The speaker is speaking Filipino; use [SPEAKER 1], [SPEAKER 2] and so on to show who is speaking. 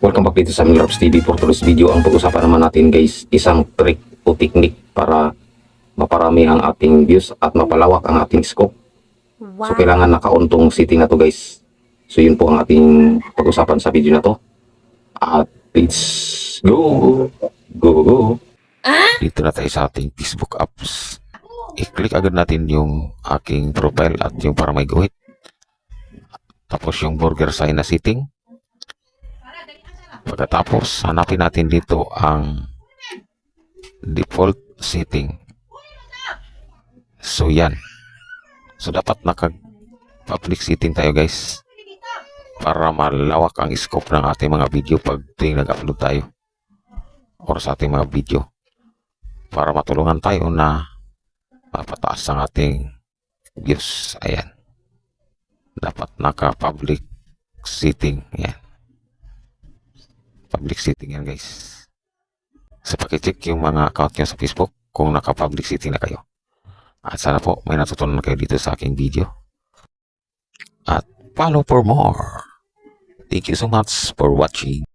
[SPEAKER 1] Welcome back dito sa amin Raps TV for today's video. Ang pag-usapan naman natin guys, isang trick o technique para maparami ang ating views at mapalawak ang ating scope. So kailangan nakauntong setting na to guys. So yun po ang ating pag-usapan sa video na to. At let's go! Go, go, go!
[SPEAKER 2] Dito na tayo sa ating Facebook apps. I-click agad natin yung aking profile at yung para may guhit. Tapos yung burger sign na setting. Pagkatapos, hanapin natin dito ang default setting. So, yan. So, dapat naka-public setting tayo, guys. Para malawak ang scope ng ating mga video pag tuwing nag-upload tayo. Or sa ating mga video. Para matulungan tayo na mapataas ang ating views. Ayan. Dapat naka-public setting. Yan public setting yan guys. So pakicheck yung mga account nyo sa Facebook kung naka-public setting na kayo. At sana po may natutunan kayo dito sa aking video. At follow for more. Thank you so much for watching.